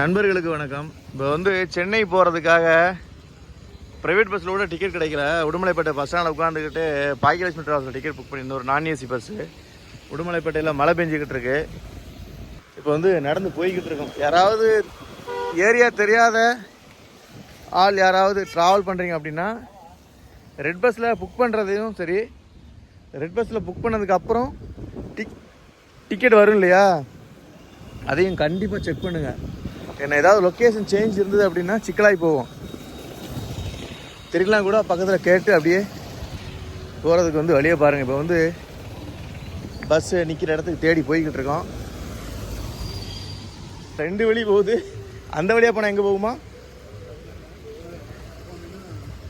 நண்பர்களுக்கு வணக்கம். இப்போ வந்து சென்னை போகிறதுக்காக ப்ரைவேட் பஸ்ஸில் கூட டிக்கெட் கிடைக்கல. உடுமலைப்பேட்டை பஸ் ஸ்டாண்டில் உட்காந்துக்கிட்டு பாக்கியலட்சுமி ட்ராவல்ஸில் டிக்கெட் புக் பண்ணியிருந்தோம். ஒரு நான் ஏசி பஸ்ஸு உடுமலைப்பேட்டையில் மழை பெஞ்சிக்கிட்டு இருக்கு. இப்போ வந்து நடந்து போய்கிட்டு இருக்கோம். யாராவது ஏரியா தெரியாத ஆள் யாராவது ட்ராவல் பண்ணுறீங்க அப்படின்னா ரெட் பஸ்ஸில் புக் பண்ணுறதையும் சரி ரெட் பஸ்ஸில் புக் பண்ணதுக்கப்புறம் டிக் டிக்கெட் வரும் இல்லையா? அதையும் கண்டிப்பாக செக் பண்ணுங்கள் என்ன ஏதாவது லொக்கேஷன் சேஞ்ச் இருந்தது அப்படின்னா சிக்கலாகி போவோம். திருக்கலாம் கூட பக்கத்தில் கேட்டு அப்படியே போகிறதுக்கு வந்து வழியை பாருங்கள் இப்போ வந்து பஸ்ஸு நிற்கிற இடத்துக்கு தேடி போய்கிட்டு இருக்கோம். ரெண்டு வழி போகுது. அந்த வழியாக போனால் எங்கே போகுமா?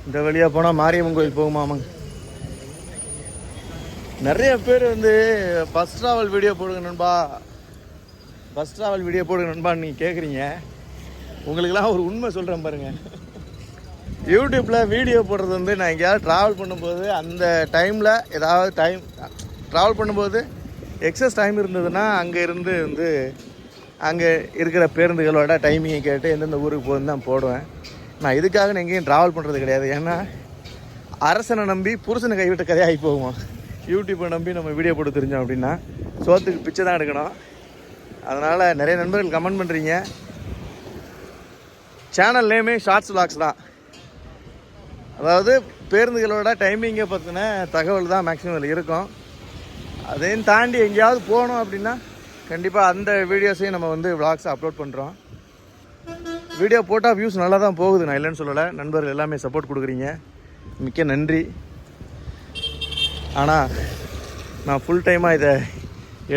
இந்த வழியாக போனால் மாரியம்மன் கோயில் போகுமா ஆமாங்க நிறைய பேர் வந்து பஸ் ட்ராவல் வீடியோ போடுங்க நண்பா. பஸ் ட்ராவல் வீடியோ போடுங்க நண்பா நீங்கள் கேட்குறீங்க உங்களுக்கெல்லாம் ஒரு உண்மை சொல்கிறேன் பாருங்கள் யூடியூப்பில் வீடியோ போடுறது வந்து நான் எங்கேயாவது ட்ராவல் பண்ணும்போது அந்த டைமில் ஏதாவது டைம் ட்ராவல் பண்ணும்போது எக்ஸஸ் டைம் இருந்ததுன்னா அங்கே இருந்து வந்து அங்கே இருக்கிற பேருந்துகளோட டைமிங்கை கேட்டு எந்தெந்த ஊருக்கு போகுதுன்னு தான் போடுவேன். நான் இதுக்காக நான் எங்கேயும் ட்ராவல் பண்ணுறது கிடையாது. ஏன்னா அரசனை நம்பி புருஷனை கைவிட்ட கதையாகி போகுமா? யூடியூப்பை நம்பி நம்ம வீடியோ போட்டு தெரிஞ்சோம் அப்படின்னா சோத்துக்கு பிச்சை தான் எடுக்கணும். அதனால் நிறைய நண்பர்கள் கமெண்ட் பண்ணுறீங்க சேனல் நேமே ஷார்ட்ஸ் vlogs தான். அதாவது பேருந்துகளோட டைமிங்கை பற்றின தகவல் தான் மேக்ஸிமம் இதில் இருக்கும். அதையும் தாண்டி எங்கேயாவது போகணும் அப்படின்னா கண்டிப்பாக அந்த வீடியோஸையும் நம்ம வந்து vlogs அப்லோட் பண்ணுறோம் வீடியோ போட்டால் வியூஸ் நல்லா தான் போகுது நான் இல்லைன்னு சொல்லலை. நண்பர்கள் எல்லாமே சப்போர்ட் கொடுக்குறீங்க. மிக்க நன்றி. ஆனால் நான் ஃபுல் டைமாக இதை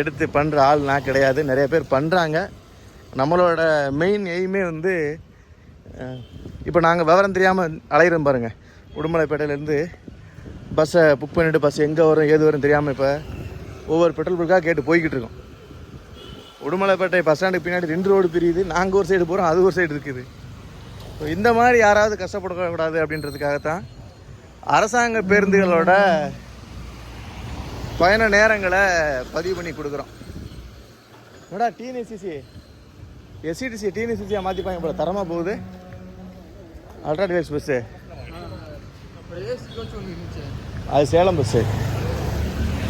எடுத்து பண்ணுற ஆள் நான் கிடையாது. நிறைய பேர் பண்ணுறாங்க நம்மளோட மெயின் எய்மே வந்து இப்போ நாங்கள் விவரம் தெரியாமல் அலையிறோம் பாருங்கள் உடுமலைப்பேட்டையிலேருந்து பஸ்ஸை புக் பண்ணிவிட்டு பஸ் எங்கே வரும் ஏது வரும் தெரியாமல் இப்போ ஒவ்வொரு பெட்ரோல் பங்காக கேட்டு போய்கிட்டு இருக்கோம். உடுமலைப்பேட்டை பஸ் ஸ்டாண்டுக்கு பின்னாடி ரெண்டு ரோடு பிரியுது. நாங்கள் ஒரு சைடு போகிறோம் அது ஒரு சைடு இருக்குது. ஸோ இந்த மாதிரி யாராவது கஷ்டப்படக்கூடாது அப்படின்றதுக்காகத்தான் அரசாங்க பேருந்துகளோட பயண நேரங்களை பதிவு பண்ணி கொடுக்குறோம். என்னடா டிஎன்எஸ்சிசி எஸ்சிடிசி டிஎன்எஸ்சிசியாக மாற்றிப்பாங்க போல தரமாக போகுது. அல்ட்ரா டிவைஸ் பஸ்ஸு அது சேலம் பஸ்ஸு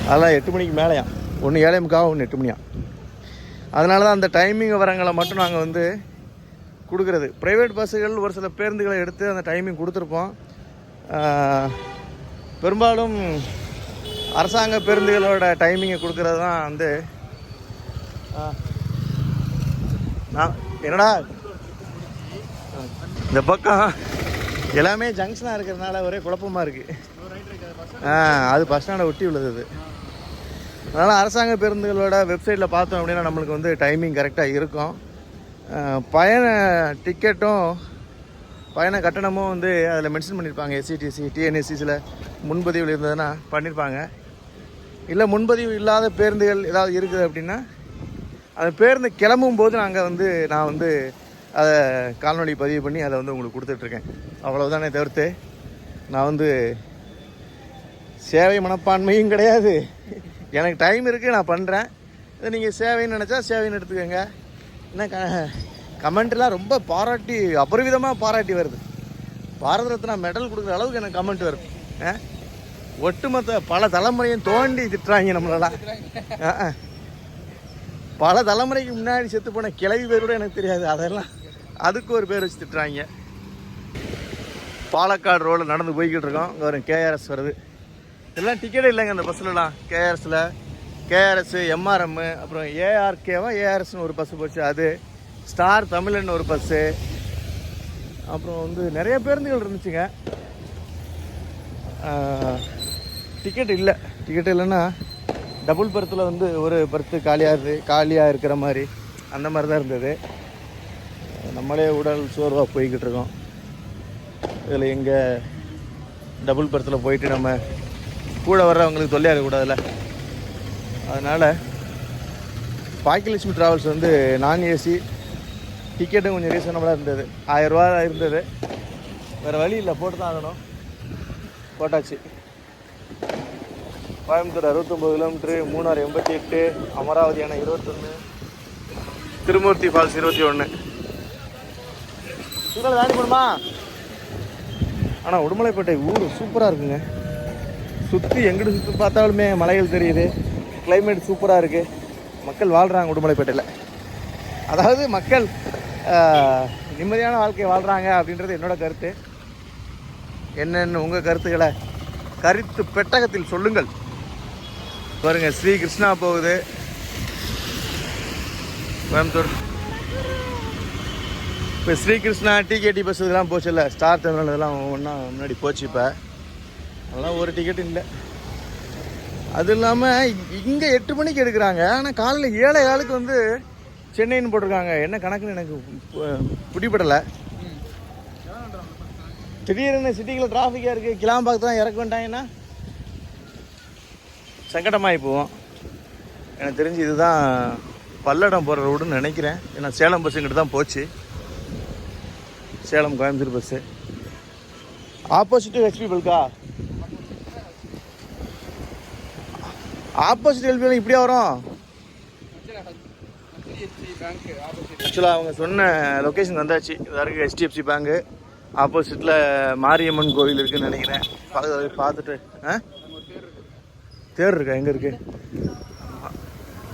அதெல்லாம் எட்டு மணிக்கு மேலேயா? ஒன்று ஏழை முக்காக ஒன்று எட்டு மணியா? அதனால தான் அந்த டைமிங் வரங்களை மட்டும் நாங்கள் வந்து கொடுக்குறது. ப்ரைவேட் பஸ்ஸுகள் ஒரு சில பேருந்துகளை எடுத்து அந்த டைமிங் கொடுத்துருப்போம். பெரும்பாலும் அரசாங்க பேருந்துகளோட டைமிங்கை கொடுக்கறது தான் வந்து நான் என்னடா? இந்த பக்கம் எல்லாமே ஜங்ஷனாக இருக்கிறதுனால ஒரே குழப்பமாக இருக்குது ஆ அது பஸ் ஸ்டாண்டை ஒட்டி உள்ளது அது அதனால் அரசாங்க பேருந்துகளோட வெப்சைட்டில் பார்த்தோம் அப்படின்னா நம்மளுக்கு வந்து டைமிங் கரெக்டாக இருக்கும். பயண டிக்கெட்டும் பயண கட்டணமும் வந்து அதில் மென்ஷன் பண்ணியிருப்பாங்க எஸ்சிடிசி டிஎன்எஸ்சிஸில் முன்பதிவில் இருந்ததுன்னா பண்ணியிருப்பாங்க இல்லை முன்பதிவு இல்லாத பேருந்துகள் ஏதாவது இருக்குது அப்படின்னா அந்த பேருந்து கிளம்பும் போது நாங்கள் வந்து நான் வந்து அதை கால்நடை பதிவு பண்ணி அதை வந்து உங்களுக்கு கொடுத்துட்ருக்கேன். அவ்வளோதானே தவிர்த்து நான் வந்து சேவை மனப்பான்மையும் கிடையாது. எனக்கு டைம் இருக்குது நான் பண்ணுறேன் இதை நீங்கள் சேவைன்னு நினச்சா சேவைன்னு எடுத்துக்கோங்க. என்ன க கமெண்ட்லாம் ரொம்ப பாராட்டி அபரிவிதமாக பாராட்டி வருது. பாரத ரத்னா மெடல் கொடுக்குற அளவுக்கு எனக்கு கமெண்ட் வருது. ஆ? ஒட்டுமொத்த பல தலைமுறையும் தோண்டி திட்டுறாங்க நம்மளெல்லாம். பல தலைமுறைக்கு முன்னாடி செத்து போன கிளவி பேர் கூட எனக்கு தெரியாது. அதெல்லாம் அதுக்கு ஒரு பேர் வச்சு திட்டுறாங்க. பாலக்காடு ரோடில் நடந்து போய்கிட்டு இருக்கோம். இங்கே வரும் கேஆர்எஸ் வருது. எல்லாம் டிக்கெட்டே இல்லைங்க அந்த பஸ்ஸிலலாம் கேஆர்எஸில் கேஆர்எஸ் எம்ஆர்எம் அப்புறம் ஏஆர்கேவா ஏஆர்எஸ்னு ஒரு பஸ்ஸு போச்சு. அது ஸ்டார் தமிழ்னு ஒரு பஸ்ஸு அப்புறம் வந்து நிறைய பேருந்துகள் இருந்துச்சுங்க. டிக்கெட் இல்லை. டிக்கெட் இல்லைன்னா டபுள் பர்த்தில் வந்து ஒரு பர்த்து காலியாக காலியாக இருக்கிற மாதிரி அந்த மாதிரி தான் இருந்தது. நம்மளே உடல் சோர்வாக போய்கிட்டு இருக்கோம். இதில் எங்கே டபுள் பர்த்தில் போயிட்டு நம்ம கூட வர்றவங்களுக்கு தொல்லையாக இருக்கக்கூடாதுல்ல அதனால் பாக்கியலட்சுமி ட்ராவல்ஸ் வந்து நான் ஏசி டிக்கெட்டும் கொஞ்சம் ரீசனபிளாக இருந்தது. ஆயிரரூவா இருந்தது. வேறு வழி இல்லை போட்டு தான் ஆகணும். போட்டாச்சு. கோயம்புத்தூர் அறுபத்தொம்பது கிலோமீட்ரு மூணார் எண்பத்தி எட்டு அமராவதி அணை இருபத்தொன்று திருமூர்த்தி ஃபால்ஸ் இருபத்தி ஒன்று சிக்னல் தாண்டி போடுமா ஆனால் உடுமலைப்பேட்டை ஊர் சூப்பராக இருக்குங்க. சுற்றி எங்கிட்டு சுற்றி பார்த்தாலுமே மலைகள் தெரியுது. கிளைமேட் சூப்பராக இருக்குது மக்கள் வாழ்கிறாங்க உடுமலைப்பேட்டையில். அதாவது மக்கள் நிம்மதியான வாழ்க்கையை வாழ்கிறாங்க அப்படின்றது என்னோட கருத்து. என்னென்னு உங்கள் கருத்துக்களை கருத்து பெட்டகத்தில் சொல்லுங்கள். பாருங்க ஸ்ரீ கிருஷ்ணா போகுது. கோயம்புத்தூர். இப்போ ஸ்ரீகிருஷ்ணா டிகேடி பஸ் இதெல்லாம் போச்சுல்ல ஸ்டார் தமிழ் இதெல்லாம் ஒன்றா முன்னாடி போச்சு இப்போ. அதெல்லாம் ஒரு டிக்கெட் இல்லை. அது இல்லாமல் இங்கே எட்டு மணிக்கு எடுக்கிறாங்க. ஆனால் காலையில் ஏழை ஆளுக்கு வந்து சென்னைன்னு போட்டிருக்காங்க. என்ன கணக்குன்னு எனக்கு பிடிபடலை. திடீர்னு சிட்டிக்குள்ள டிராஃபிக்காக இருக்குது கிளாம்பாக்கத்தான் இறக்க வேண்டாங்கன்னா சங்கடமாகி போவோம். எனக்கு தெரிஞ்சு இதுதான் பல்லடம் போகிற ரோடுன்னு நினைக்கிறேன். ஏன்னா சேலம் பஸ்ஸுங்கிட்ட தான் போச்சு. Salem Coimbatore bus opposite HP பல்கா ஆப்போசிட் ஹெச்பி இப்படியா வரும்? ஆக்சுவலாக அவங்க சொன்ன லொக்கேஷன் வந்தாச்சு. இதாக இருக்குது ஹெச்டிஎஃப்சி பேங்க்கு ஆப்போசிட்டில் மாரியம்மன் கோவில் இருக்குன்னு நினைக்கிறேன். பார்த்து பார்த்துட்டு ஆ? தேர் இருக்கா? எங்கே இருக்கு?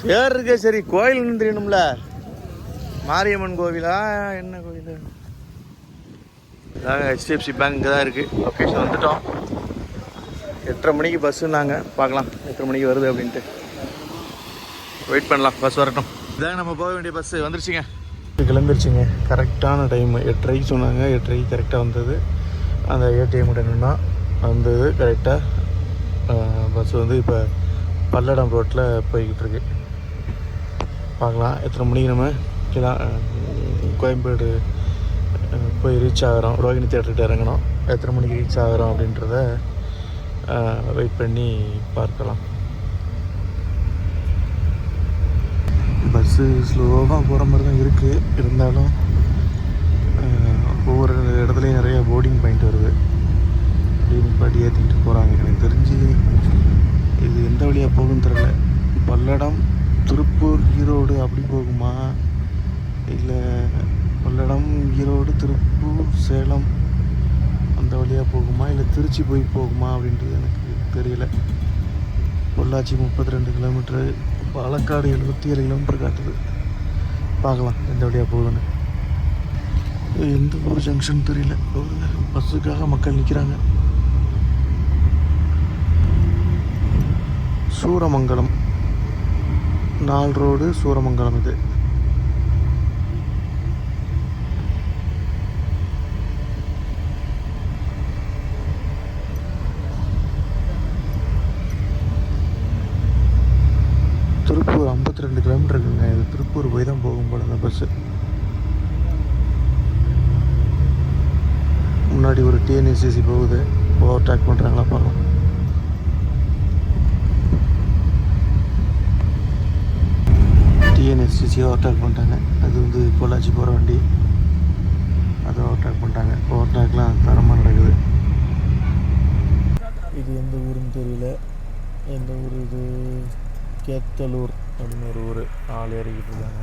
தேர் இருக்கே சரி. கோயில்னு தெரியணும்ல. மாரியம்மன் கோவிலா? என்ன கோயில் இதாங்க ஹெச்டிஎஃப்சி பேங்க் இங்கே தான் இருக்குது லொக்கேஷன் வந்துட்டோம். எட்டரை மணிக்கு பஸ்ஸுன்னாங்க பார்க்கலாம் எத்தனை மணிக்கு வருது அப்படின்ட்டு. வெயிட் பண்ணலாம் பஸ் வரட்டும். இதாங்க நம்ம போக வேண்டிய பஸ்ஸு வந்துருச்சுங்க. கிளம்பிருச்சுங்க. கரெக்டான டைமு எட்டரைக்கு சொன்னாங்க. எட்டரைக்கு கரெக்டாக வந்தது. அந்த ஏடிஎம் கிட்ட நின்னா வந்தது கரெக்டாக பஸ் வந்து இப்போ பல்லடம் ரோட்டில் போய்கிட்டு இருக்கு. பார்க்கலாம். எத்தனை மணிக்கு நம்ம கிளா கோயம்பேடு போய் ரீச் ஆகிறோம். ரோகிணி தேட்டர்கிட்ட இறங்கணும் எத்தனை மணிக்கு ரீச் ஆகிறோம் அப்படின்றத வெயிட் பண்ணி பார்க்கலாம். பஸ்ஸு ஸ்லோவாக போகிற மாதிரி தான் இருக்குது இருந்தாலும் ஒவ்வொரு இடத்துலையும் நிறைய போர்டிங் பாயிண்ட் வருது. அப்படின்னு பாட்டி ஏற்றிக்கிட்டு போகிறாங்க எனக்கு தெரிஞ்சு இது எந்த வழியாக போகும்னு தெரியல. பல்லடம் திருப்பூர் ஈரோடு அப்படி போகுமா? இல்லை பல்லடம் ஈரோடு திருப்பூர் சேலம் அந்த வழியாக போகுமா? இல்லை திருச்சி போய் போகுமா அப்படின்றது எனக்கு தெரியல. பொள்ளாச்சி முப்பத்தி ரெண்டு கிலோமீட்ரு பாலக்காடு எழுபத்தி ஏழு கிலோமீட்டர் காட்டுது. பார்க்கலாம் எந்த வழியாக போகுதுன்னு. எந்த ஊர் ஜங்ஷன் தெரியல. பஸ்ஸுக்காக மக்கள் நிற்கிறாங்க சூரமங்கலம். நால் ரோடு சூரமங்கலம் இது திருப்பூர் ஐம்பத்தி ரெண்டு கிலோமீட்டர் இருக்குங்க இது திருப்பூர் போய் தான் ஆரம்பிச்சிருச்சு முன்னாடி ஒரு டிஎன்எஸ்சிசி போகுது. ஓவர் டேக் பண்ணுறாங்களா பார்க்கலாம் டிஎன்எஸ்சிசி ஓவர் டேக் பண்ணிட்டாங்க. அது வந்து பொள்ளாச்சி போகிற வண்டி. அதை ஓவர் டேக் பண்ணிட்டாங்க ஓவர் டேக்லாம் தரமாக நடக்குது. இது எந்த ஊருன்னு தெரியல. எந்த ஊர் இது? கேத்தலூர் அப்படின்னு ஒரு ஊர். ஆள் இறக்கிட்டு இருக்காங்க.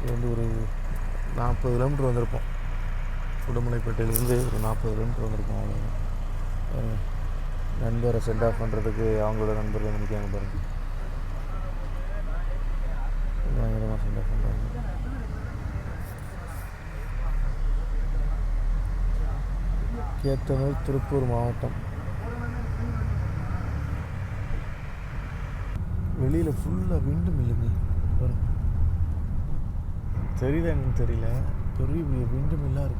இது வந்து ஒரு நாற்பது கிலோமீட்டர் வந்திருப்போம். உடுமலைப்பேட்டையிலேருந்து ஒரு நாற்பது கிலோமீட்டர் வந்திருப்போம் நண்பரை சென்ட் ஆஃப் பண்ணுறதுக்கு அவங்களோட நண்பர்கள் நினைக்காங்க பாருங்கள் பாருங்க. பயங்கரமாக சென்ட் ஆஃப் பண்ணுறாங்க கேத்தனூர் திருப்பூர் மாவட்டம். வெளியில் ஃபுல்லாக விண்டு மில்லுங்க. பாருங்கள் தெரியுதா எனக்கு தெரியல. பெரிய மீண்டும் விண்டு மில்லாக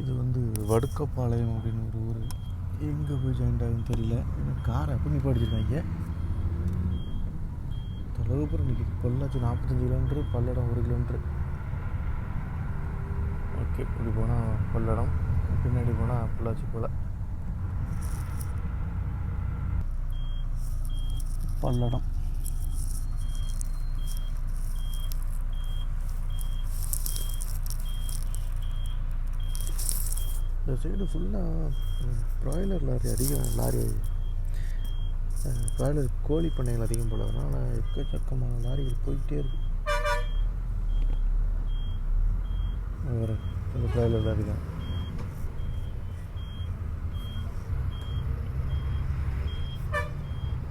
இது வந்து வடுக்கப்பாளையம் அப்படின்னு ஒரு ஊர். எங்கே போய் ஜாயின்ட் ஆகுதுன்னு தெரியல. காரை அப்படி நிப்பாடிச்சிருக்காங்க தொலைவுப்புறம் நிற்கிது பொள்ளாச்சி நாற்பத்தஞ்சு கிலோமீட்டர் பல்லடம் ஒரு கிலோமீட்டர் ஓகே இப்படி போனால் பல்லடம் பின்னாடி போனால் பொள்ளாச்சி போல். பல்லடம் இந்த சைடு ஃபுல்லாக ப்ராய்லர் லாரி அதிகம் லாரி பிராய்லர் கோழி பண்ணைகள் அதிகம் போல. அதனால் எக்கச்சக்கமான லாரிகள் போயிட்டே இருக்கு. வேறு பிராய்லர் லாரி தான்.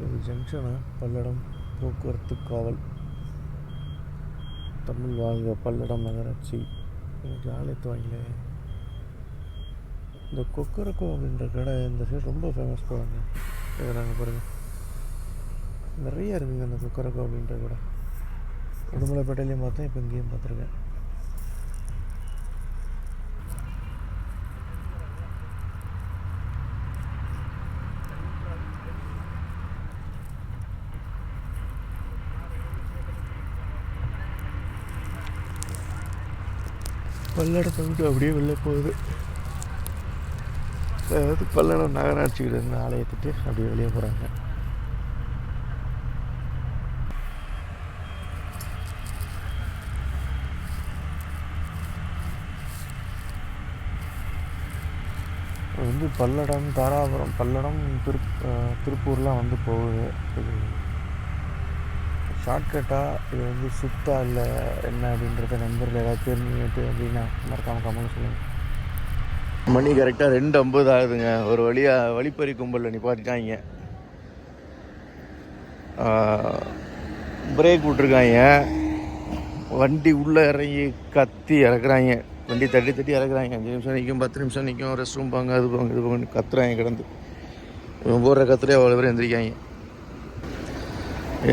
இது ஜங்ஷனா பல்லடம் போக்குவரத்து காவல். தமிழ் வாழ்க பல்லடம் நகராட்சி. ஜாலியத்து வாங்கல இந்த கொக்கரக்கோ அப்படின்ற கடை இந்த சைடு ரொம்ப ஃபேமஸ் போவாங்க. இருக்கிறாங்க பாருங்கள் நிறைய இருக்குங்க இந்த கொக்கரக்கோ அப்படின்ற கடை. உடுமலைப்பேட்டையிலையும் பார்த்தேன் இப்போ இங்கேயும் பார்த்துருக்கேன். பல்லடத்தை விட்டு அப்படியே வெளில போகுது. அதாவது பல்லடம் நகராட்சிக்கிட்ட இருந்து ஆலயத்துட்டு அப்படியே வெளியே போகிறாங்க வந்து பல்லடம் தாராபுரம் பல்லடம் திரு திருப்பூர்லாம் வந்து போகுது. ஷார்ட்கட்டாக இது வந்து சுத்தா இல்லை என்ன அப்படின்றத நண்பர்கள் ஏதாவது தெரிஞ்சுக்கிட்டு அப்படின்னா மறக்காமல் கமெண்ட் சொல்லுங்கள் மணி கரெக்டாக ரெண்டு ஐம்பது ஆகுதுங்க. ஒரு வழியாக வழிப்பறி கும்பலில் நிப்பாட்டிட்டாங்க. பிரேக் விட்ருக்காங்க வண்டி உள்ளே இறங்கி கத்தி இறக்குறாங்க. வண்டி தட்டி தட்டி இறக்குறாங்க. அஞ்சு நிமிஷம் நிற்கும் பத்து நிமிஷம் நிற்கும் ரெஸ்ட் ரூம் போங்க அது போங்க இது போங்க கத்துறாங்க கிடந்து. போடுற கத்துலேயே அவ்வளோ பேர் எந்திரிக்காங்க.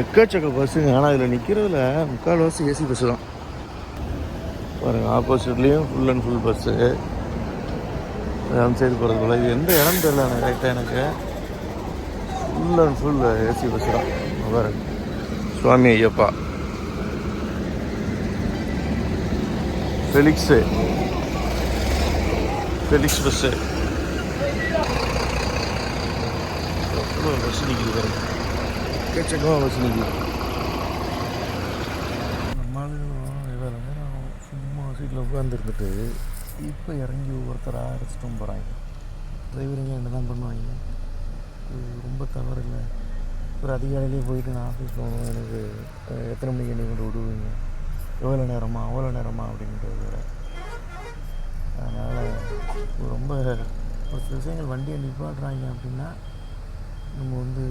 எக்கச்சக்க பஸ்ஸுங்க. ஆனால் இதில் நிற்கிறதுல முக்கால்வாசி ஏசி பஸ்ஸு தான். பாருங்கள் ஆப்போசிட்லேயும் ஃபுல் அண்ட் ஃபுல் பஸ்ஸு அந்த சைடு போகிறது போல். இது எந்த இடம் தெரியல எனக்கு கரெக்டாக எனக்கு. Full and full AC bus தான். பாருங்க. Swami Ayyappa. Felix Felix bus bus நிற்கிது பாருங்க. எக்கச்சக்கமாக பஸ் நிற்கிது நேரம் சும்மா சீட்டில் உட்காந்துருந்துட்டு இப்போ இறங்கி ஒவ்வொருத்தராக அடிச்சிட்டும் போகிறாங்க டிரைவருங்க என்ன தான் பண்ணுவாங்க? இது ரொம்ப தவறு இல்லை ஒரு அதிகாலையிலே போயிட்டு நான் ஆஃபீஸ் போகணும் எனக்கு எத்தனை மணிக்கு என்னை கொண்டு விடுவீங்க? எவ்வளோ நேரமா? அவ்வளோ நேரமா? அப்படின்றது வேறு அதனால் ரொம்ப ஒரு சில விஷயங்கள் வண்டியை நிப்பாட்டுறாங்க அப்படின்னா நம்ம வந்து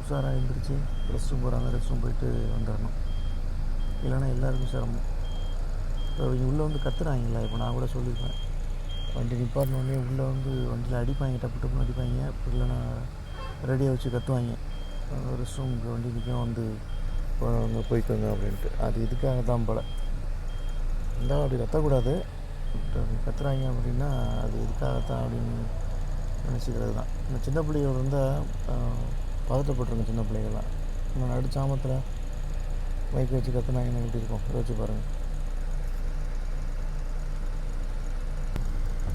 உஷாராக எழுந்திரிச்சு ரெஸ்ட் ரூம் போகிறாங்க ரெஸ்ட் ரூம் போயிட்டு வந்துடணும் இல்லைன்னா எல்லாருக்கும் சிரமம். இப்போ இவங்க உள்ளே வந்து கத்துறாங்களா? இப்போ நான் கூட சொல்லியிருப்பேன். வண்டி நிப்பாட்டினோடனே உள்ளே வந்து வண்டியில் அடிப்பாங்க டப்பு டப்புன்னு அடிப்பாங்க அப்படி இல்லைன்னா ரெடியாக வச்சு கத்துவாங்க ரெஸ்ட் ரூம் வண்டி நிற்கும் வந்து அங்கே போய்க்கோங்க அப்படின்ட்டு. அது இதுக்காக தான் போல். இருந்தாலும் அப்படி கத்தக்கூடாது. அப்படி கத்துறாங்க அப்படின்னா அது இதுக்காகத்தான் அப்படின்னு நினச்சிக்கிறது தான். இந்த சின்ன பிள்ளைகள் இருந்தால் பதட்டப்பட்டுருங்க சின்ன பிள்ளைகள்லாம். இன்னும் அடிச்சாமத்தில் சாமத்தில் பைக் வச்சு கத்துனாங்கன்னா எப்படி இருக்கும்? யோசிச்சு பாருங்கள்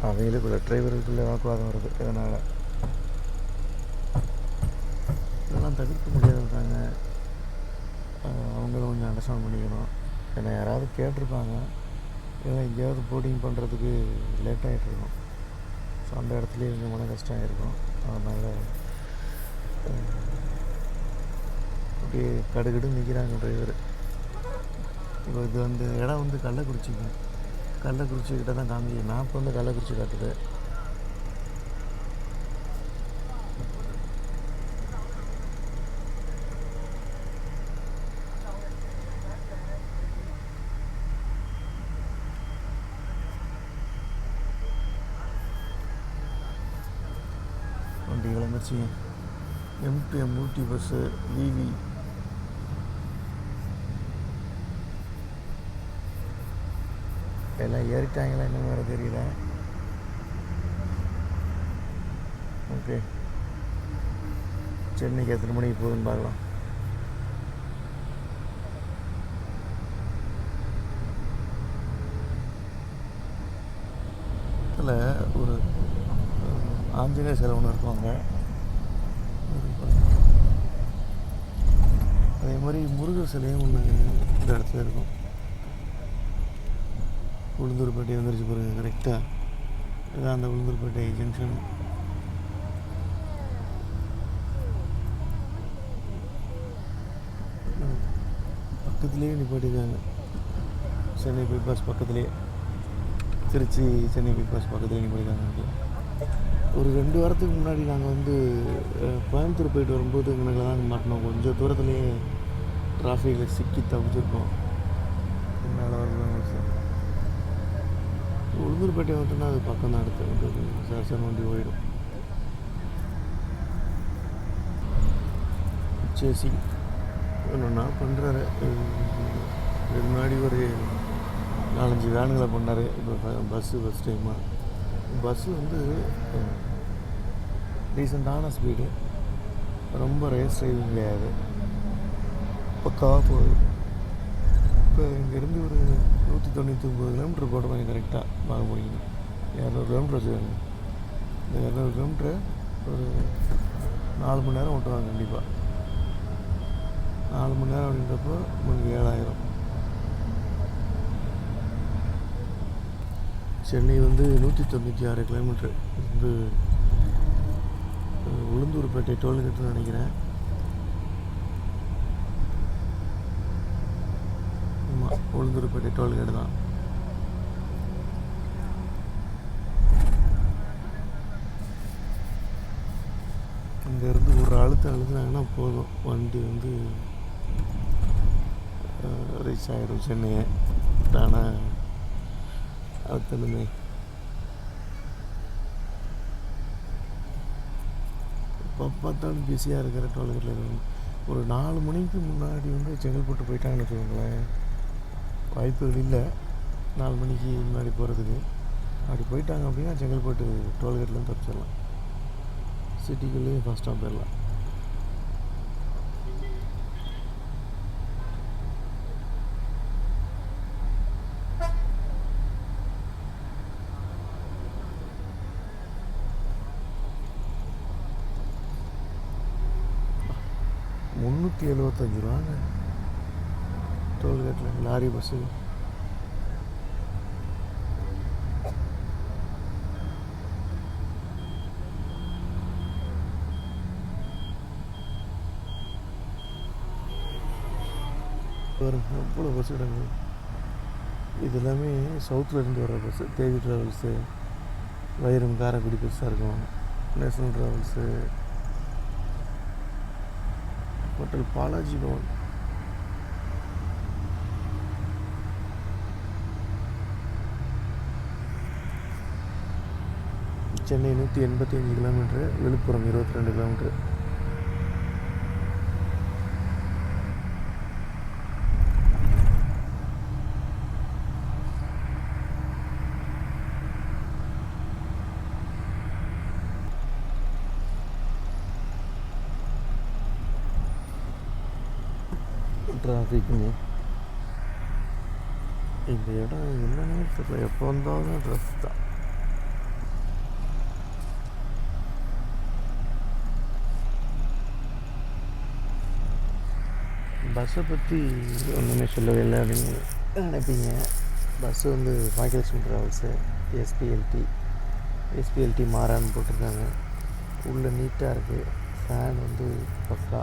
அவங்களுக்குள்ள டிரைவருக்குள்ளே வாக்குவாதம் வருது. இதனால் இதெல்லாம் தவிர்க்க முடியாது தாங்க அவங்களும் கொஞ்சம் அண்டர்ஸ்டாண்ட் பண்ணிக்கணும். ஏன்னா யாராவது கேட்டிருப்பாங்க. இல்லை எங்கேயாவது போட்டிங் பண்ணுறதுக்கு லேட் ஆகிட்டு இருக்கும் அந்த இடத்துலையும் கொஞ்சம் மன கஷ்டம் இருக்கும் அதனால் அப்படியே கடுகடு நிற்கிறாங்க டிரைவர் இப்போ இது வந்து இடம் வந்து கள்ளக்குறிச்சிங்க. கள்ளக்குறிச்சி கிட்ட தான் காமிக்குது மேப் வந்து கள்ளக்குறிச்சி காட்டுது வண்டி கிளம்பிடுச்சிங்க எம்டிஎம் பஸ்ஸு விவி எல்லாம் ஏறிட்டாங்களா என்ன வேறு தெரியல. ஓகே சென்னைக்கு எத்தனை மணிக்கு போகுதுன்னு பார்க்கலாம். இதில் ஒரு ஆஞ்சநேய ஆஞ்சநேயர் சிலை ஒன்று இருக்குவாங்க அதே மாதிரி முருகர் சிலையும் ஒன்று இந்த இடத்துல இருக்கும். உளுந்தூர்பேட்டை வந்துருச்சு பாருங்க கரெக்டாக இதுதான் அந்த உளுந்தூர்பேட்டை ஜங்ஷன் பக்கத்துலேயே நிப்பாட்டிருக்காங்க சென்னை பைபாஸ் பக்கத்துலேயே. திருச்சி சென்னை பைபாஸ் பக்கத்துலேயே நிப்பாட்டிருக்காங்க ஒரு ரெண்டு வாரத்துக்கு முன்னாடி நாங்கள் வந்து கோயம்புத்தூர் போயிட்டு வரும்போது எங்களுக்கு தான் மாட்டினோம். கொஞ்சம் தூரத்துலேயே டிராஃபிக்கில் சிக்கி தவிச்சிருக்கோம் என்னால் வரலாம் சார் உளுந்தூர்பேட்டை மட்டும்தான் அது பக்கம் தான் எடுத்து சார் சார் வண்டி போயிடும் சேசி ஒன்றுனா பண்ணுறாரு இதுக்கு முன்னாடி ஒரு நாலஞ்சு வேனுங்களை பண்ணார் இப்போ பஸ்ஸு ஃபஸ்ட் டைமாக பஸ்ஸு வந்து ரீசெண்டான ஸ்பீடு ரொம்ப ரேஸ் டிரைவிங் கிடையாது பக்காவாக போகுது இப்போ இங்கேருந்து ஒரு நூற்றி தொண்ணூற்றி ஒம்பது கிலோமீட்டர் போடுவாங்க கரெக்டாக வாங்க போனீங்கன்னா இரநூறு கிலோமீட்டர் வச்சுக்கோங்க. இந்த இரநூறு கிலோமீட்டரு ஒரு நாலு மணி நேரம் ஓட்டுவாங்க கண்டிப்பாக நாலு மணி நேரம் அப்படின்றப்போ உங்களுக்கு ஏழாயிரம். சென்னை வந்து நூற்றி தொண்ணூற்றி ஆறு கிலோமீட்ரு வந்து உளுந்தூர்பேட்டை டோல்கேட்டுன்னு நினைக்கிறேன். உளுந்தூர்பேட்டை டோல்கேட் தான். இங்கேருந்து ஒரு அழுத்தம் அழுத்துனாங்கன்னா போதும். வண்டி வந்து ரீச் ஆகிடும் சென்னையை. ஆனால் அழுத்தணுமே இப்போ பார்த்தாலும் பிஸியாக இருக்கிற டோல்கேட்டில் ஒரு நாலு மணிக்கு முன்னாடி வந்து செங்கல்பட்டு போயிட்டாங்கன்னு வச்சுக்கோங்களேன். வாய்ப்புகள் இல்லை. நாலு மணிக்கு முன்னாடி போகிறதுக்கு அப்படி போயிட்டாங்க அப்படின்னா செங்கல்பட்டு டோல்கேட்லேருந்து தப்பிச்சிடலாம். சிட்டிக்குள்ளேயும் ஃபாஸ்ட்டாக போயிடலாம் முந்நூற்றி எழுபத்தஞ்சு ரூபாங்க. டோல்கேட்டில் லாரி பஸ்ஸு பாருங்க பஸ் கிடக்குது இது எல்லாமே சவுத்துலேருந்து வர பஸ்ஸு தேவி ட்ராவல்ஸு வைரம் காரைக்குடி பெருசாக இருக்கும். National travels hotel Balaji Bhavan. Chennai நூற்றி எண்பத்தி அஞ்சு கிலோமீட்ரு விழுப்புரம் இருபத்தி ரெண்டு கிலோமீட்ரு டிராஃபிக்குங்க. இந்த இடம் என்னன்னே தெரியல. எப்போ வந்தாலும் ட்ரெஸ் தான். பஸ்ஸை பற்றி ஒன்றுமே சொல்லவே இல்லை அப்படின்னு நினைப்பீங்க. பஸ்ஸு வந்து பாக்கியலட்சுமி ட்ராவல்ஸு எஸ்பிஎல்டி எஸ்பிஎல்டி மாறான்னு போட்டிருக்காங்க. உள்ளே நீட்டாக இருக்குது ஃபேன் வந்து பக்கா.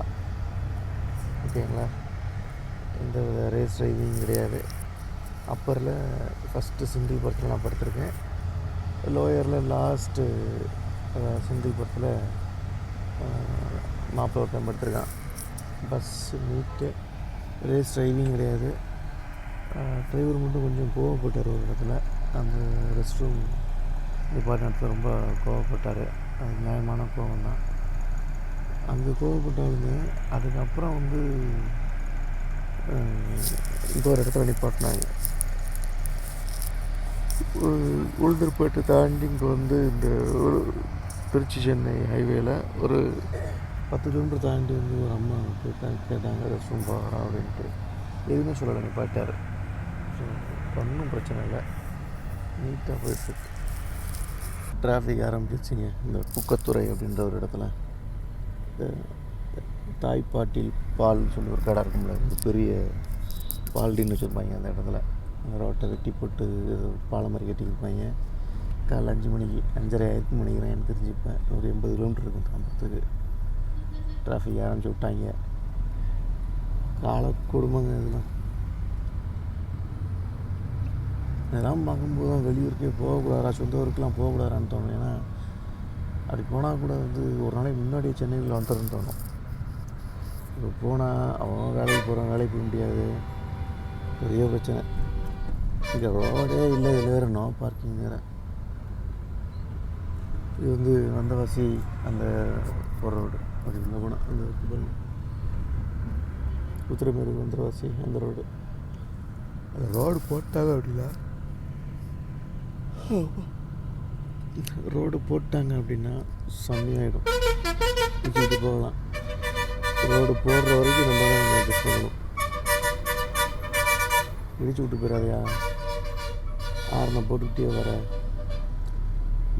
ஓகேங்களா? எந்த வித ரேஸ் டிரைவிங் கிடையாது. அப்பரில் ஃபஸ்ட்டு சிங்கிள் படத்தில் நான் படுத்திருக்கேன். லோயரில் லாஸ்ட்டு சிங்கிள் படத்தில் மாப்பிள்ளை ஒருத்தன் படுத்திருக்கான். பஸ்ஸு நீட்டு ரேஸ் டிரைவிங் கிடையாது. டிரைவர் மட்டும் கொஞ்சம் கோவப்பட்டார் ஒரு இடத்துல. அந்த ரெஸ்ட் ரூம் டிபார்ட்மெண்ட்டில் ரொம்ப கோவப்பட்டார். அது நியாயமான கோவம் தான். அங்கே கோவப்பட்டாலுமே அதுக்கப்புறம் வந்து இப்போ ஒரு இடத்துல நிப்பாட்டினாங்க. உளுந்தூர்பேட்டை தாண்டி இங்கே வந்து இந்த ஒரு திருச்சி சென்னை ஹைவேயில் ஒரு பத்து கிலோமீட்டர் தாண்டி வந்து ஒரு அம்மா போயிட்டாங்க கேட்டாங்க ரெஸ்ட் ரூம் போகிறா அப்படின்ட்டு எதுவுமே சொல்லலை நிப்பாட்டார் ஸோ ஒன்றும் பிரச்சனை இல்லை நீட்டாக போயிட்டுருக்கு டிராஃபிக் ஆரம்பிச்சிச்சிங்க இந்த குக்கத்துறை அப்படின்ற ஒரு இடத்துல இந்த தாய்ப்பாட்டில் பால்னு சொல்லி ஒரு கடை இருக்கும்ல ஒரு பெரிய பால்டின்னு வச்சுருப்பாங்க அந்த இடத்துல ரோட்டை வெட்டி போட்டு ஏதோ பாலம் மாதிரி கட்டி காலைல அஞ்சு மணிக்கு அஞ்சரை ஆயிரத்துக்கு மணிக்கிறேன் எனக்கு தெரிஞ்சுப்பேன் ஒரு எண்பது கிலோமீட்டர் இருக்கும் தாம்பரத்துக்கு டிராஃபிக் ஆரம்பிச்சு விட்டாங்க கால குடும்பங்க இதெல்லாம் இதெல்லாம் பார்க்கும்போது தான் வெளியூருக்கே போகக்கூடாதா சொந்த ஊருக்குலாம் போகக்கூடாதான்னு தோணும் ஏன்னா அப்படி போனால் கூட வந்து ஒரு நாளைக்கு முன்னாடியே சென்னையில் வந்துடுறேன்னு தோணும் இப்போ போனால் அவன் வேலைக்கு போகிறான் வேலைக்கு போக முடியாது பெரிய பிரச்சனை இங்கே ரோடே இல்லை இதில் வேறு நோ பார்க்கிங் வேறு இது வந்து வந்தவாசி அந்த ஒரு ரோடு அப்படி உள்ள போனால் அந்த இருக்கு பாருங்க உத்திரமேரு வந்தவாசி அந்த ரோடு அந்த ரோடு போட்டாங்க அப்படின்னா? ரோடு போட்டாங்க அப்படின்னா செம்மையாயிடும். வச்சுக்கிட்டு போகலாம். ரோடு போடுற வரைக்கும் நம்ம தான் நம்ம adjust பண்ணணும். இடிச்சு விட்டு போயிடாதையா. ஆரணை போட்டுக்கிட்டே வர.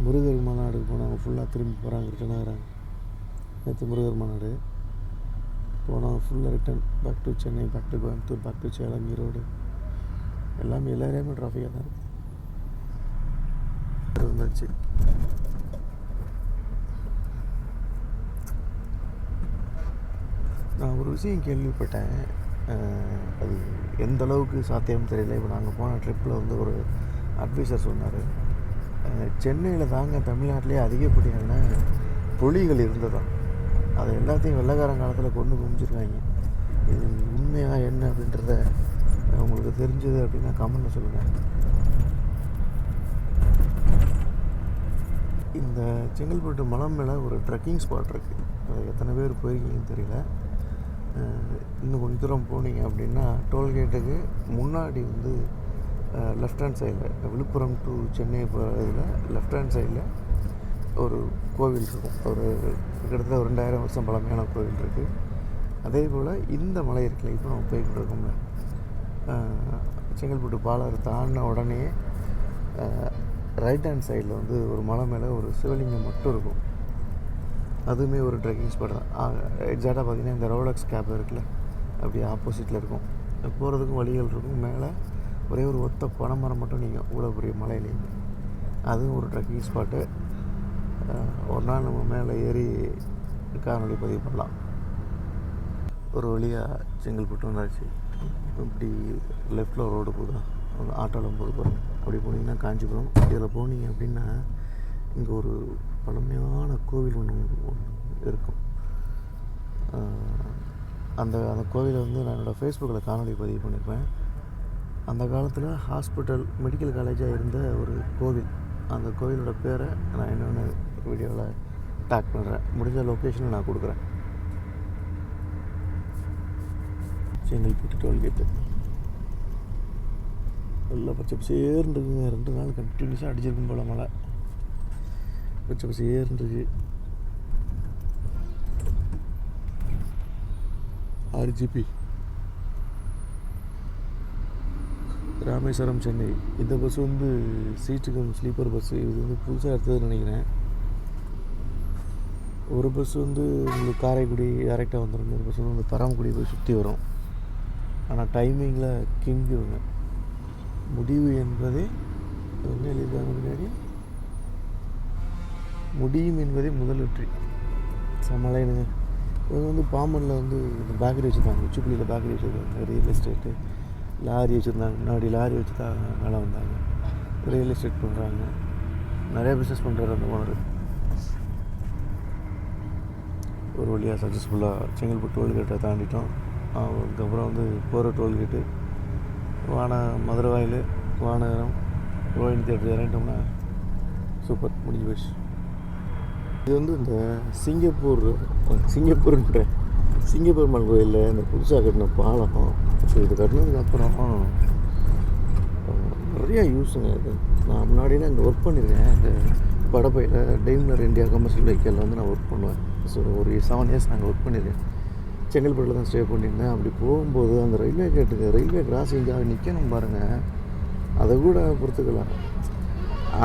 முருகர் மாநாடுக்கு போனவங்க ஃபுல்லாக திரும்பி போகிறாங்க ரிட்டர்ன் ஆகிறாங்க. நேற்று முருகர் மாநாடு போனால் ஃபுல்லாக return back to Chennai back to Coimbatore back to Salem Erode. எல்லாமே எல்லாரையுமே ட்ராஃபிக்காக தான் இருக்கு. இருந்தாச்சு நான் ஒரு விஷயம் கேள்விப்பட்டேன். அது எந்த அளவுக்கு சாத்தியம் தெரியல. இப்போ நாங்கள் போன ட்ரிப்பில் வந்து ஒரு அட்வைசர் சொன்னார். சென்னையில் தாங்க தமிழ்நாட்டிலே அதிகப்படியான புலிகள் இருந்ததான் அதை எல்லாத்தையும் வெள்ளைக்காரன் காலத்தில் கொண்டு குமிச்சிருக்காங்க இது உண்மையாக என்ன அப்படின்றத உங்களுக்கு தெரிஞ்சது அப்படின்னா கமெண்ட்டில் சொல்லுங்கள் இந்த செங்கல்பட்டு மலம் மேலே ஒரு ட்ரெக்கிங் ஸ்பாட் இருக்குது அது எத்தனை பேர் போயிருக்கீங்கன்னு தெரியல. இன்னும் கொஞ்சம் தூரம் போனீங்க அப்படின்னா டோல்கேட்டுக்கு முன்னாடி வந்து லெஃப்ட் ஹேண்ட் சைடில் விழுப்புரம் டு சென்னை போகிற இதில் லெஃப்ட் ஹேண்ட் சைடில் ஒரு கோவில் இருக்கும். ஒரு கிட்டத்தட்ட ஒரு ரெண்டாயிரம் வருஷம் பழமையான கோவில் இருக்குது அதே போல் இந்த மலை இருக்குல்ல இப்போ நம்ம போய்கிட்டு இருக்கோம்ல. செங்கல்பட்டு பாலர் தாண்டின உடனே ரைட் ஹேண்ட் சைடில் வந்து ஒரு மலை மேலே ஒரு சிவலிங்கம் மட்டும் இருக்கும். அதுவுமே ஒரு ட்ரெக்கிங் ஸ்பாட் தான். எக்ஸாக்டாக பார்த்தீங்கன்னா இந்த ரோலக்ஸ் கேப் இருக்குல்ல அப்படியே ஆப்போசிட்டில் இருக்கும். போகிறதுக்கும் வழிகள் இருக்கும். மேலே ஒரே ஒரு ஒத்த பனைமரம் மட்டும் நீங்கள் இவ்வளோ பெரிய மலையிலேயும் அதுவும் ஒரு ட்ரெக்கிங் ஸ்பாட்டு ஒரு நாள் நம்ம மேலே ஏறி காணொலி பதிவு பண்ணலாம். ஒரு வழியாக செங்கல்பட்டு வந்தாச்சு. இப்படி லெஃப்டில் ரோடு போகுதா. ஆட்டோவில் போது பாருங்க அப்படி போனீங்கன்னா காஞ்சிபுரம். இதில் போனீங்க அப்படின்னா இங்கே ஒரு பழமையான கோவில் ஒன்று ஒன்று இருக்கும். அந்த அந்த கோவிலை வந்து நான் என்னோடய ஃபேஸ்புக்கில் காணொலி பதிவு பண்ணியிருப்பேன். அந்த காலத்தில் ஹாஸ்பிட்டல் மெடிக்கல் காலேஜாக இருந்த ஒரு கோவில். அந்த கோவிலோட பேரை நான் என்னென்ன வீடியோவில் டேக் பண்ணுறேன். முடிஞ்ச லொக்கேஷனை நான் கொடுக்குறேன். செங்கல்பட்டு டோல்கேட்டு நல்லா பச்சை பசேர்ன்றிருக்குங்க ரெண்டு நாள் கண்டினியூஸாக அடிச்சிருக்கும் போல் மழை. பச்சை பசேர்ன்றிருக்கு ஆறு ஜிபி ராமேஸ்வரம் சென்னை. இந்த பஸ் வந்து சீட்டுக்கு ஸ்லீப்பர் பஸ்ஸு இது வந்து புதுசாக எடுத்ததுன்னு நினைக்கிறேன். ஒரு பஸ் வந்து உங்களுக்கு காரைக்குடி டேரெக்டாக வந்துடும் ஒரு பஸ் வந்து பரமக்குடி போய் சுற்றி வரும். ஆனால் டைமிங்கில் கிங் இவங்க முடிவு என்பதே என்ன எழுதியிருக்காங்க முன்னாடி முடியும் என்பதே முதல் வெற்றி. சமலைனுங்க இவங்க வந்து பாம்பனில் வந்து இந்த பேக்கரி வச்சுருந்தாங்க. உச்சிப்புள்ளியில் பேக்கரி வச்சுருக்காங்க ரியல் எஸ்டேட்டு லாரி வச்சுருந்தாங்க. முன்னாடி லாரி வச்சு தான் மேலே வந்தாங்க. ரியல் எஸ்டேட் பண்ணுறாங்க நிறையா பிஸ்னஸ் பண்ணுறாரு அந்த ஓனர் ஒரு வழியாக சக்ஸஸ்ஃபுல்லாக செங்கல்பட்டு டோல்கேட்டை தாண்டிட்டோம். அதுக்கப்புறம் வந்து போகிற டோல்கேட்டு வான மதுரை வாயில் வானகரம் ரோஹினி தேட்டர் இறங்கிட்டோம்னா சூப்பர் முடிஞ்சு போச்சு. இது வந்து இந்த சிங்கப்பூர் சிங்கப்பூர்ன்ற சிங்கப்பெருமாள் கோயிலில் இந்த புதுசாக கட்டின பாலம் ஸோ இது கட்டினதுக்கப்புறம் நிறையா யூஸுங்க இது. நான் முன்னாடியெல்லாம் இங்கே ஒர்க் பண்ணியிருக்கேன். இந்த படப்பையில் டெய்ம்லர் இந்தியா கமர்ஷியல் வெஹிக்கலில் வந்து நான் ஒர்க் பண்ணுவேன். ஸோ ஒரு செவன் இயர்ஸ் நாங்கள் ஒர்க் பண்ணியிருக்கேன் செங்கல்பட்டில் தான் ஸ்டே பண்ணியிருந்தேன் அப்படி போகும்போது அந்த ரயில்வே கேட்டுக்கு ரயில்வே கிராசிங்காக நிற்கணும் பாருங்கள் அதை கூட பொறுத்துக்கலாம்.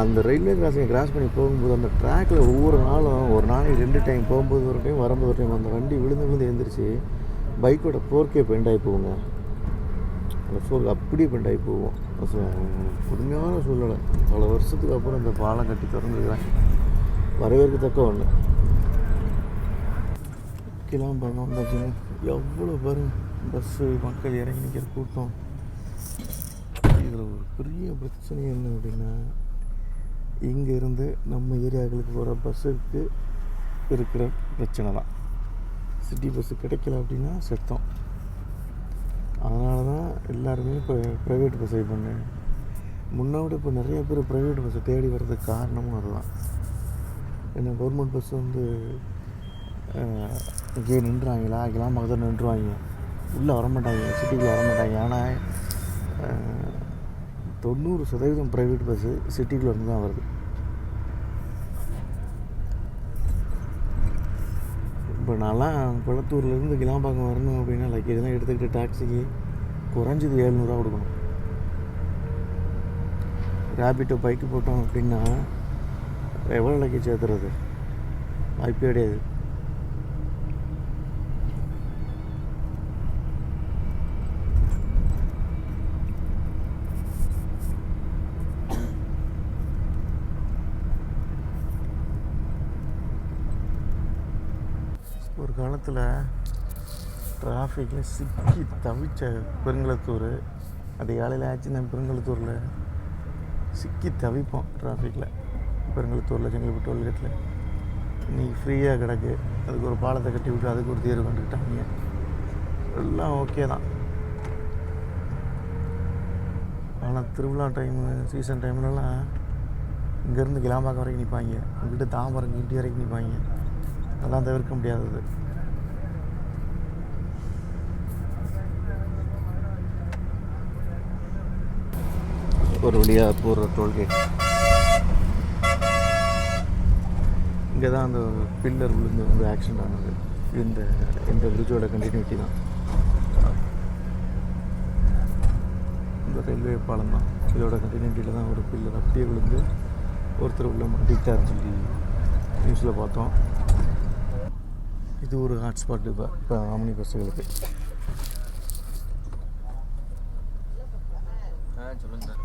அந்த ரயில்வே கிராசிங்கை கிராஸ் பண்ணி போகும்போது அந்த ட்ராக்கில் ஒவ்வொரு நாளும் ஒரு நாளைக்கு ரெண்டு டைம் போகும்போது ஒரு டைம் வரும்போது ஒரு டைம் அந்த வண்டி விழுந்து விழுந்து எழுந்திரிச்சு பைக்கோட போர்க்கே பெண்ட் ஆகி போகுங்க. அந்த ஃபோர்க் அப்படியே பெண்ட் ஆகி போவோம் ஸோ கொடுமையான சூழ்நிலை. பல வருஷத்துக்கு அப்புறம் இந்த பாலம் கட்டி திறந்துக்கிறேன் வரவேற்கத்தக்க ஒன்று கிளம்ப பாருங்க வந்தாச்சுங்க எவ்வளோ பாருங்க பஸ்ஸு மக்கள் இறங்கி நிற்கிற கூட்டம்? இதில் ஒரு பெரிய பிரச்சனை என்ன அப்படின்னா இங்கேருந்து நம்ம ஏரியாக்களுக்கு போகிற பஸ்ஸுக்கு இருக்கிற பிரச்சனை தான். சிட்டி பஸ்ஸு கிடைக்கல அப்படின்னா செத்தம். அதனால தான் எல்லாருமே இப்போ ப்ரைவேட் பஸ்ஸை பண்ணு. முன்ன விட இப்போ நிறைய பேர் ப்ரைவேட் பஸ்ஸை தேடி வர்றதுக்கு காரணமும் அதுதான். ஏன்னா கவர்மெண்ட் பஸ் வந்து அஹ், இங்கேயே நின்றுவாங்களா இங்கெல்லாம் பக்கத்தில் நின்றுவாங்க. உள்ளே வரமாட்டாங்க. சிட்டிக்குள்ளே வரமாட்டாங்க. ஆனால் தொண்ணூறு சதவீதம் ப்ரைவேட் பஸ்ஸு சிட்டிக்குள்ளே இருந்து தான் வருது. இப்போ நான்லாம் குளத்தூர்லேருந்து கிளாம்பாக்கம் வரணும் அப்படின்னா லைக் எடுத்துக்கிட்டு டாக்ஸிக்கு குறைஞ்சது ஏழ்நூறுவா கொடுக்கணும். ரேபிட்டோ பைக்கு போட்டோம் அப்படின்னா எவ்வளோ லக்கேஜ் ஏற்றுறது வாய்ப்பே கிடையாது ஒரு காலத்தில் டிராஃபிக்கில் சிக்கி தவிச்ச காலையில் ஆச்சு நம்ம பெருங்காலத்தூரில் சிக்கி தவிப்போம் டிராஃபிக்கில் பெருங்கலத்தூரில் செங்கல்பட்டு டோல்கேட்டில் இன்னைக்கு ஃப்ரீயாக கிடக்கு. அதுக்கு ஒரு பாலத்தை கட்டி விட்டு அதுக்கு ஒரு தீர்வு கண்டுக்கிட்டாங்க. எல்லாம் ஓகே தான். ஆனால் திருவிழா டைமு சீசன் டைம்லலாம் இங்கேருந்து கிளாம்பாக்கம் வரைக்கும் நிற்பாங்க அங்கிட்டு தாம்பரம் கிண்டி வரைக்கும் நிற்பாங்க அதெல்லாம் தவிர்க்க முடியாதது. ஒரு வழியாக போகிற டோல்கேட் இங்கே தான் அந்த பில்லர் விழுந்து வந்து ஆக்சிடென்ட் ஆனது. இந்த இந்த பிரிட்ஜோட கண்டினியூட்டி தான். இந்த ரயில்வே பாலம் தான். இதோட கண்டினியூட்டியில் தான் ஒரு பில்லர் அப்படியே விழுந்து ஒருத்தர் உள்ள மாட்டிக்கிட்டாருன்னு சொல்லி நியூஸில் பார்த்தோம். இது ஒரு ஹாட்ஸ்பாட் இப்போ இப்போ ஆம்னி பஸ்ஸுகளுக்கு ஆ சொல்லுங்க சார்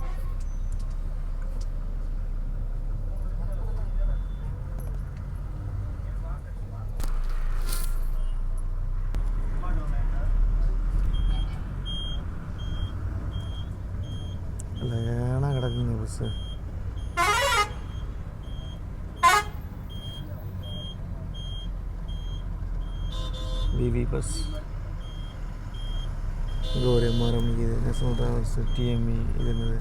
இல்லை ஏன்னா கிடக்குங்க பஸ்ஸு விவி பஸ் இங்கே ஒரு எம்ஆர்எம் இது நேஷனல் ட்ராவல்ஸ் டிஎம்இ இது என்னது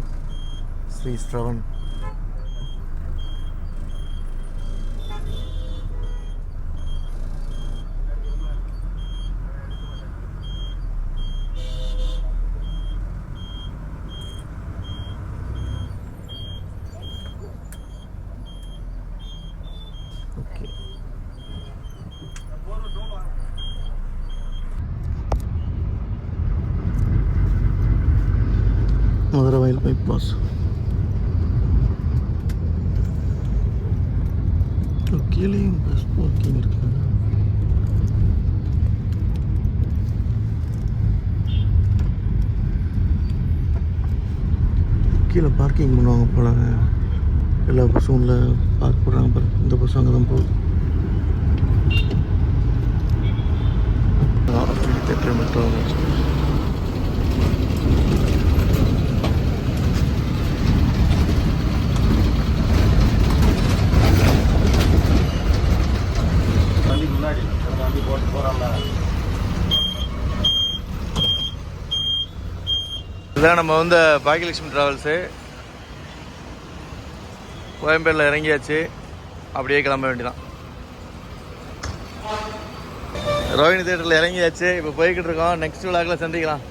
ஸ்ரீ ஸ்ரவன் ஓகே மதுரை வயல் பைபாஸ் கீழேயும் பஸ் பார்க்கிங் இருக்காங்க கீழே பார்க்கிங் பண்ணுவாங்க போல எல்லா பஸ்ஸும் உள்ள பார்க் பண்ணுறாங்க பாரு. இந்த பஸ்ஸும் அங்கே தான் போகுது. தேட்டர் முன்னாடி வண்டி போட்டு போகிறாங்களா இதுதான் நம்ம வந்து பாக்கியலட்சுமி ட்ராவல்ஸு கோயம்பேடில் இறங்கியாச்சு. அப்படியே கிளம்ப வேண்டியதான் ரோஹிணி தேட்டரில் இறங்கியாச்சு. இப்போ போய்கிட்டு இருக்கோம். நெக்ஸ்ட் விழாக்கில் சந்திக்கலாம்.